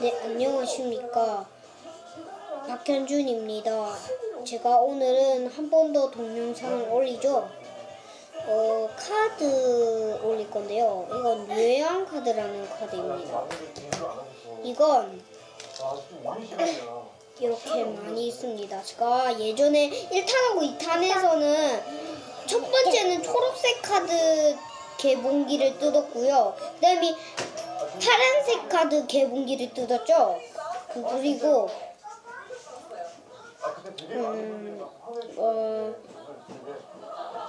네, 안녕하십니까. 박현준입니다. 제가 오늘은 한 번 더 동영상을 올리죠. 어, 카드 올릴 건데요. 이건 뇌양 카드라는 카드입니다. 이건 이렇게 많이 있습니다. 제가 예전에 1탄하고 2탄에서는 첫 번째는 초록색 카드 개봉기를 뜯었고요. 그 다음에 파란색 카드 개봉기를 뜯었죠. 그- 그리고 음, 어,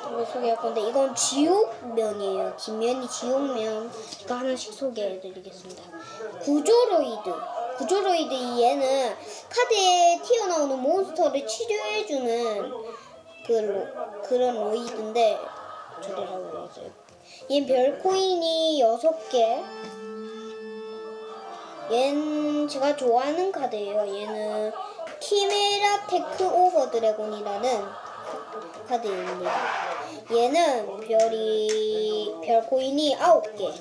이거 소개할 건데 이건 지옥면이에요. 뒷면이 지옥면. 제가 하나씩 소개해드리겠습니다. 구조로이드. 구조로이드 얘는 카드에 튀어나오는 몬스터를 치료해주는 그 로, 그런 로이드인데 저래라고 했어요. 얘는 별코인이 6개. 얘는 제가 좋아하는 카드예요. 얘는 키메라 테크 오버 드래곤이라는 카드입니다. 얘는 별이 별 코인이 9개.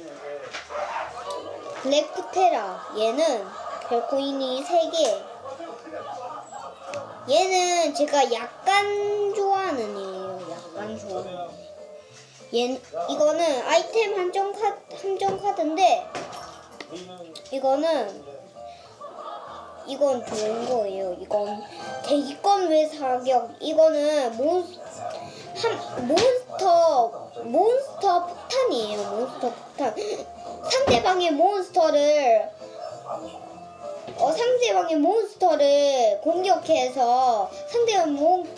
블랙프테라 얘는 별 코인이 3개. 얘는 제가 약간 좋아하는 애예요. 약간 좋아하는 애. 얘 이거는 아이템 한정 카 한정 카드인데 이거는 이건 좋은 거예요. 이건 대기권 외 사격. 이거는 몬, 한, 몬스터, 몬스터 폭탄이에요. 몬스터 폭탄. 상대방의 몬스터를, 어, 상대방의 몬스터를 공격해서 상대방 몬,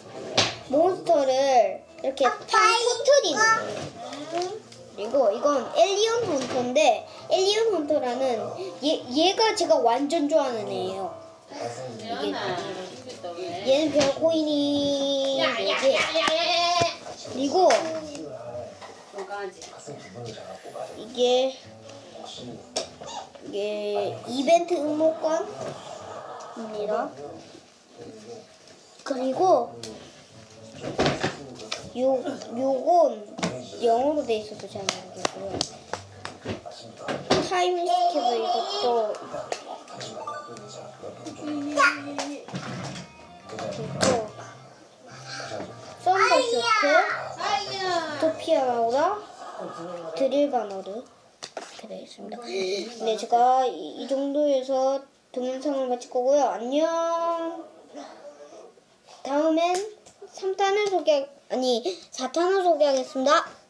몬스터를 이렇게 팡 터트리는 거예요. 그리고 이건 엘리언 헌터인데 엘리언 헌터라는 얘 얘가 제가 완전 좋아하는 애예요. 얘는 별 코인이 4개. 그리고 이게 이게 이벤트 응모권입니다. 그리고 요 요건 영어로 돼 있어서 잘 모르겠고요. 타임 스케브 이것도 그리고 썬더쇼트 토피아 마우라 드릴바너르 이렇게 되어 있습니다. 네, 제가 이, 이 정도에서 동영상을 마칠 거고요. 안녕. 다음엔 3탄을 소개 아니 4탄을 소개하겠습니다.